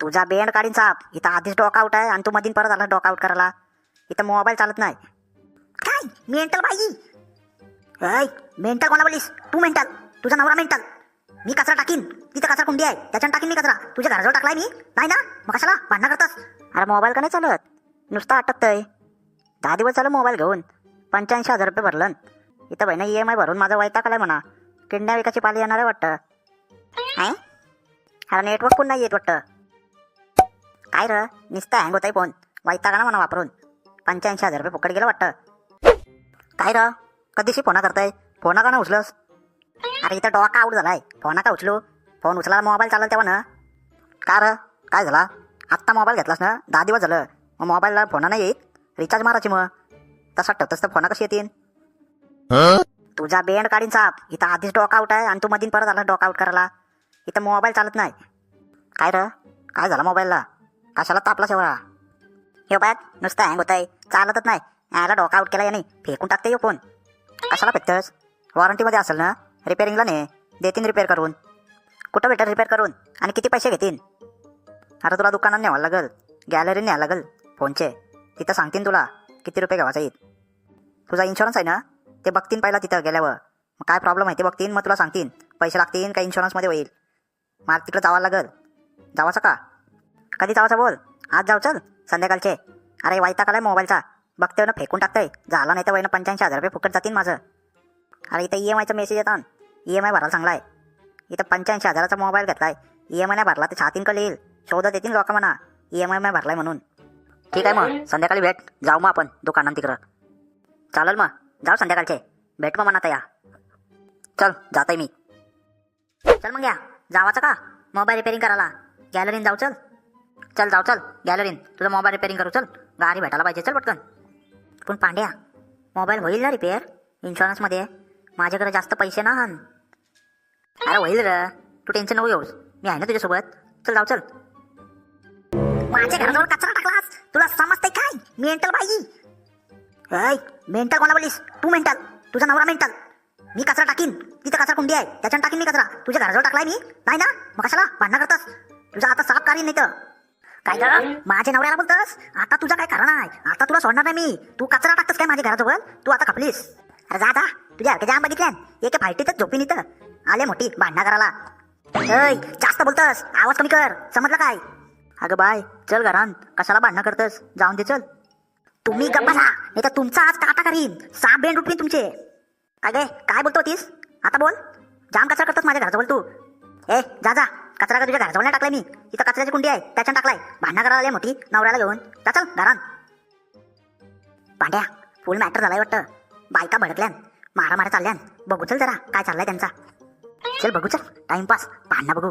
तुझा बेंड काढीन साप. इथं आधीच डॉकआउट आहे आणि तू मधीन परत आला डॉकआउट करायला. इथं मोबाईल चालत नाही. काय? मेंटल बाई? ऐ मेंटल कोणा बोलीस तू मेंटल. तुझा नवरा मेंटल. मी कचरा टाकीन. तिथं कचरा कुंडी आहे. त्याच्यानं टाकीन मी कचरा. तुझ्या घराजवळ टाकलाय मी? नाही ना? मग कशाला? भांडणं करतास? अरे मोबाईल का नाही चालत? नुसता अटकतंय. दहा दिवस झालं मोबाईल घेऊन. पंच्याऐंशी हजार रुपये भरलं. इथं बहिणा ई एम आय भरून माझा वैताग आलाय म्हणा. किडण्या विकाची पाली येणार आहे वाटतं. आहे अरे नेटवर्क पण नाही येत वाटतं. काय र नुसतं हँग होताय फोन. वैतागा ना म्हणा वापरून. पंच्याऐंशी हजार रुपये फुकट गेलं वाटतं. काय र कधीशी फोना करताय? फोना का ना उचलस? अरे इथं डॉका आऊट झालाय. फोना का उचलू? फोन उचला मोबाईल चालला तेव्हा ना? का र काय झाला? आत्ता मोबाईल घेतलास ना? दहा दिवस झालं. मग मोबाईलला फोना नाही येत? रिचार्ज मारायची मग. तसा ठेवतस तर फोना कशी येतील? तुझा बेंड काढीन साप. इथं आधीच डॉकआउट आहे आणि तू मधीन परत आला डॉकआउट करायला. इथं मोबाईल चालत नाही. काय र काय झालं मोबाईलला कशाला तापला शेवळा हे बाय नुसतं हँग होत आहे चालतच नाही. याला डॉकआउट केला याने. फेकून टाकते यो फोन. कशाला फेकतस वॉरंटीमध्ये असेल ना? रिपेअरिंगला नाही देतीन रिपेअर करून. कुठं भेटेल रिपेअर करून? आणि किती पैसे घेतील अरे तुला दुकानात न्यावं लागल. गॅलरीत न्यावं लागल. फोनचे. तिथं सांगतील तुला. किती रुपये घ्यावाचा येईल तुझा इन्शुरन्स आहे ना? ते बघतीन पहिला तिथं गेल्यावर. मग काय प्रॉब्लेम आहे ते बघतीन मग तुला सांगतील पैसे लागतील का इन्शुरन्समध्ये होईल? मला तिकडं जावं लागल. जावाचं का? कधी जावाचं बोल? आज जाऊ चल संध्याकाळचे. अरे वायता कालाय मोबाईलचा. बघते ना फेकून टाकतंय. झाला नाही तर वयनं पंच्याऐंशी हजार रुपये फुकट जातील माझं. अरे इथं ई एम आयचा मेसेज येतात ई एम आय भरायला चांगला आहे इथं पंच्याऐंशी हजाराचा मोबाईल घेतलाय. ई एम आय नाही भरला तर छातीन येईल. शोधत येतील लोक म्हणा. ई एम आय नाही भरलाय म्हणून. ठीक आहे मग. संध्याकाळी भेट. जाऊ मग आपण दुकानात तिकडं. चालेल मग. जाऊ संध्याकाळचे. भेट मग म्हणा या. चल जाताय मी. चल मग या. जावाचं का? मोबाईल रिपेअरिंग करायला. गॅलरीन जाऊ चल. चल जाऊ चल. गॅलरीन. तुझा मोबाईल रिपेअरिंग करू चल. गाडी भेटायला पाहिजे चल पटकन. पण पांड्या मोबाईल होईल ना रिपेअर इन्शुरन्समध्ये माझ्याकडे जास्त पैसे ना हन. अरे होईल र? तू टेन्शन नको घेऊस. मी आहे ना तुझ्यासोबत. चल जाऊ चल. माझ्या घराजवळ कचरा टाकलास तुला समजतंय काय? मेंटल बाई. ऐ मेंटल कोणा बोलीस तू मेंटल तुझा नवरा मेंटल मी कचरा टाकीन. तिथं कचरा कुंडी आहे. त्याच्यानं टाकीन मी कचरा. तुझ्या घराजवळ टाकलाय मी. नाही ना? मग कशाला? भांडणं करतास? तुझा आता साफ काढीन नाही तर काय ग माझ्या नवऱ्याला बोलतस? आता तुझा काय कारण आहे? आता तुला सोडणार नाही मी. तू कचरा टाकतस काय माझ्या घराजवळ? तू आता खपलीस. अरे जा जा. तुझ्या हरके जाम बघितल्या एक फायटीतच झोपीन इथं. आले मोठी भांडणं करायला ऐ जास्त बोलतस. आवाज कमी कर. समजलं काय? अगं बाय चल घरान. कशाला भांडणं करतस? जाऊन दे चल. तुम्ही गप्पा नाही तर तुमचा आज काटा करीन. साप बेंड उठवीन तुमचे. काय गे काय बोलतो होतीस आता बोल. जाम कचरा करतोस माझ्या घराजवळ तू. ए जा जा. कचरा का तुझ्या घराजवळ नाही टाकलाय मी. इथं कचऱ्याची कुंडी आहे त्याच्यानं टाकलाय. भांडणं करायला आली मोठी नवऱ्याला घेऊन. जा चल धरण पांड्या फुल मॅटर झालाय वाटतं. बायका भडकल्यान मारा मारा चालल्यान. बघू चल जरा काय चाललंय त्यांचा. चल बघू चल. टाइमपास भांडणं बघू.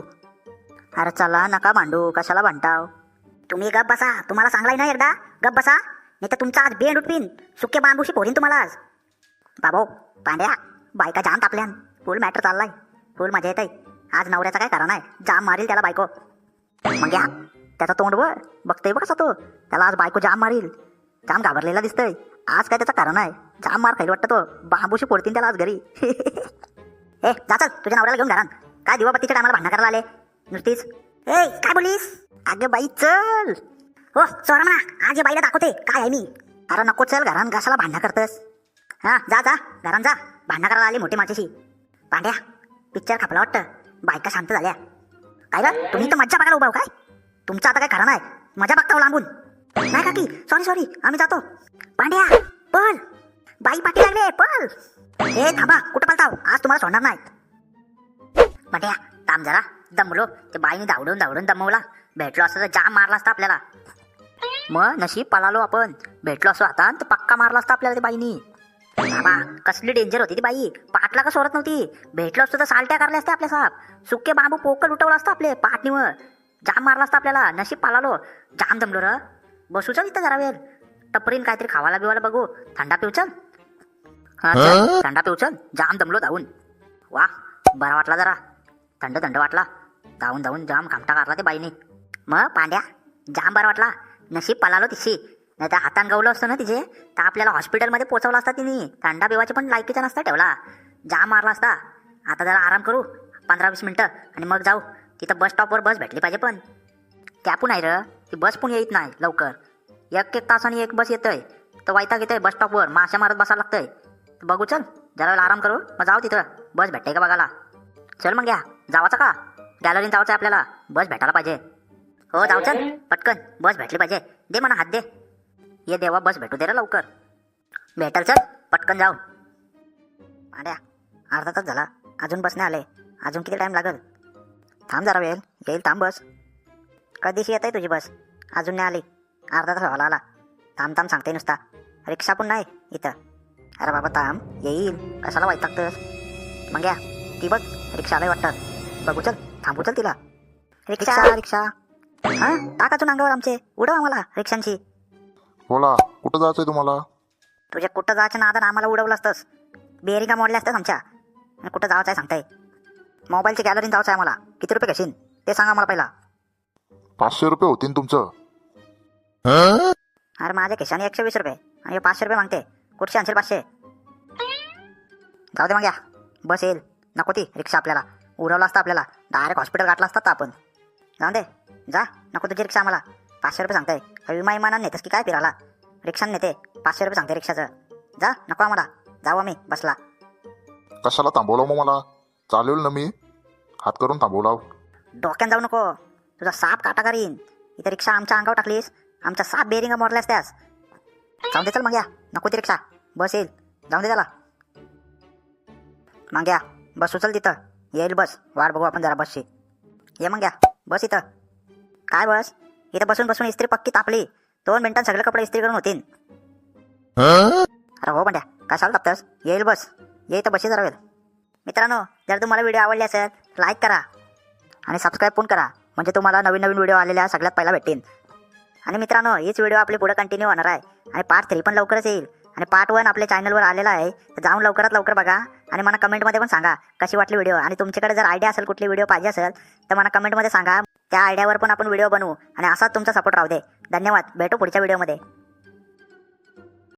अरे चला नका भांडू. कशाला भांडताव? तुम्ही गप बसा. तुम्हाला सांगलाय ना एकदा? गप बसा. नाही तर तुमचा आज बेंड उठवीन. सुके बांबूशी पोरीन तुम्हाला आज. बाबो पांड्या बायका जाम तापल्यान. फुल मॅटर चाललाय. फुल मजा येत आहे आज नवऱ्याचं काय कारण आहे? जाम मारील त्याला बायको. मग घ्या. त्याचा तोंड वर. बघतोय बघ कसा तो त्याला आज बायको जाम मारील. जाम घाबरलेला दिसतोय. आज काय त्याचं कारण आहे? जाम मार खाईल वाटतं तो. बांबूशी फोडतीन त्याला आज घरी. ए जा चल. तुझ्या नवऱ्याला घेऊन घरान काय दिवाबत्तीच्या टायमाला भांडण करायला आले? नुसतीच. ए काय बोलीस अगे बाई चल. हो चोर म्हणा. आज या बाईला दाखवते. काय आहे मी? अरे नको चल. घरान घासाला भांडणं करतस हा जा जा. घरान जा. भांडणं करायला आली मोठी माझ्याशी पांड्या पिक्चर खापला वाटतं. बायका शांत झाल्या. काय ग? तुम्ही तर मज्जा बघायला उभा हो काय? तुमचं आता काय खरं नाही. मजा बघता हो लांबून. नाही काकी सॉरी सॉरी आम्ही जातो. पांड्या पळ. बाई पाठी लागले पळ. हे थांबा. कुठं पळताव हो? आज तुम्हाला सोडणार नाही. पांड्या थांब जरा. दमलो. ते बाईने धावडून धावडून दमवला. भेटलो असतं तर जाम मारला असता आपल्याला. मग नशीब पळालो आपण. भेटलो असो आता तर पक्का मारला असता आपल्याला ते बाईनी. बाबा कसली डेंजर होती ती बाई. पाटला का सोडत नव्हती? भेटलो असतो तर सालट्या करल्या असत्या आपल्या साप. सुके बांबू पोकल उठवला असतं आपले पाटणीवर. जाम मारला असता आपल्याला. नशीब पालालो. जाम दमलो र. बसू चल इथं जरा वेळ. टपरीन काहीतरी खावाला बिवाला बघू. थंडा पिऊ चल. हा चल. थंडा पिऊ चल. जाम दमलो धावून. वा बरा वाटला जरा. थंड थंड वाटला. धावून धावून जाम घामटा काढला ते बाईने. मग पांड्या जाम बरा वाटला. नशीब पलालो तिशी. नाही तर हातान असतं ना तिचे तर आपल्याला हॉस्पिटलमध्ये पोचवला असता तिने. थंडा पिवाची पण लायकीचा नसता ठेवला. जाम मारला असता. आता जरा आराम करू. पंधरा वीस मिनटं आणि मग जाऊ. तिथं बस स्टॉपवर बस भेटली पाहिजे पण. कॅपून आहे र. ती बस पण येत नाही लवकर. एक एक तासाने एक बस येतंय. तर वैताग येतंय बस स्टॉपवर माश्या मारत बसायला लागतंय. तर बघू चल. जरा वेळ आराम करू. मग जाऊ तिथं. बस भेटते का बघायला? चल मग घ्या. जावाचा का? गॅलरीन जायचं आहे आपल्याला. बस भेटायला पाहिजे. हो जाऊ चल. पटकन. बस भेटली पाहिजे. दे म्हणा हात दे. ये देवा बस भेटू दे रे लवकर. भेटल चल पटकन जाऊ. अरे अर्धा तास झाला. अजून बस नाही आले. अजून किती टाईम लागल? थांब जरा वेळ. येईल थांब बस. कधीशी येत आहे तुझी बस? अजून नाही आली. अर्धा तास व्हायला आला. थांब थांब सांगते नुसता. रिक्षा पण नाही इथं. अरे बाबा थांब. येईल. कशाला वैतागतस मग या. ती बघ रिक्षा आलाय वाटतं. बघू चल. थांबू चल तिला. रिक्षा रिक्षा. हा? टाका अजून अंगावर आमचे. उडव आम्हाला रिक्षांची. बोला कुठं जायचंय तुम्हाला? तुझ्या कुठं जायचं नादान आम्हाला उडवलं असतंस. बेरिंगा मोडल्या असत्यास आमच्या. आणि कुठं जायचं आहे सांगताय. मोबाईलची गॅलरीत जायचं आहे मला किती रुपये घेशील ते सांगा मला पहिला. पाचशे रुपये होतीन तुमचं. अरे माझ्या खिशाने एकशे वीस रुपये. आणि हे पाचशे रुपये मागते. कुठचे आणशील पाचशे? जाऊ दे मग या. बस येईल. नको ती रिक्षा आपल्याला. उडवलं असतं आपल्याला. डायरेक्ट हॉस्पिटल गाठलं असतं आता आपण. जाऊ दे. जा. नको तुझी रिक्षा आम्हाला. पाचशे रुपये सांगताय का विमा नेतेस की काय फिरायला? रिक्षाने नेते पाचशे रुपये सांगते रिक्षाचं. जा नको आम्हाला. जाऊ आम्ही बसला. कशाला थांबवलं मग मला? चालेल ना मी. हात करून थांबवलाव. डोक्यात जाऊ नको. तुझा साप काटा करीन. इथे रिक्षा आमच्या अंगावर टाकलीस. आमच्या साप बेरिंग मोडल्यास त्यास. जाऊ दे चल मग या. नको ती रिक्षा. बस येईल. जाऊ दे त्याला. मग या. बस उचल तिथं. येईल बस. वाट बघू आपण जरा बसची. ये मग या. बस इथं. काय बस? इथं बसून बसून इस्त्री पक्की तापली. दोन मिनिटात सगळे कपडे इस्त्री करून होतील अरे हो बंड्या कशाला तापतस? येईल बस. ये इथं बशी जरा मित्रांनो जर तुम्हाला व्हिडिओ आवडले असेल लाईक करा. आणि सबस्क्राईब पण करा. म्हणजे तुम्हाला नवीन नवीन व्हिडिओ आलेल्या सगळ्यात पहिला भेटेन आणि मित्रांनो हीच व्हिडिओ आपली पुढे कंटिन्यू होणार आहे. आणि पार्ट थ्री पण लवकरच येईल. आणि पार्ट वन आपल्या चॅनलवर आलेला आहे. तर जाऊन लवकरात लवकर बघा. आणि मला कमेंटमध्ये पण सांगा कशी वाटली व्हिडिओ आणि तुमच्याकडे जर आयडिया असेल कुठली व्हिडिओ पाहिजे असेल तर मला कमेंटमध्ये सांगा. त्या आयडियावर पण आपण व्हिडिओ बनवू आणि असाच तुमचा सपोर्ट राहू दे. धन्यवाद. भेटू पुढच्या व्हिडिओमध्ये.